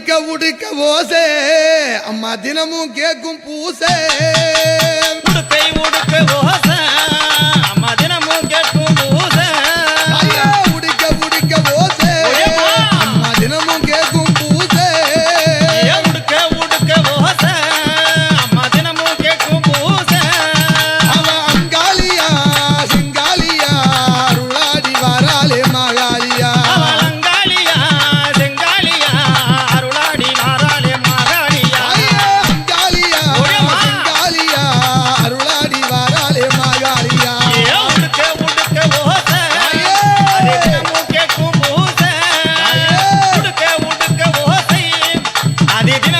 உடுக்க உடுக்க ஓசே. அம்மா தினமும் கேட்கும் பூசே. Leave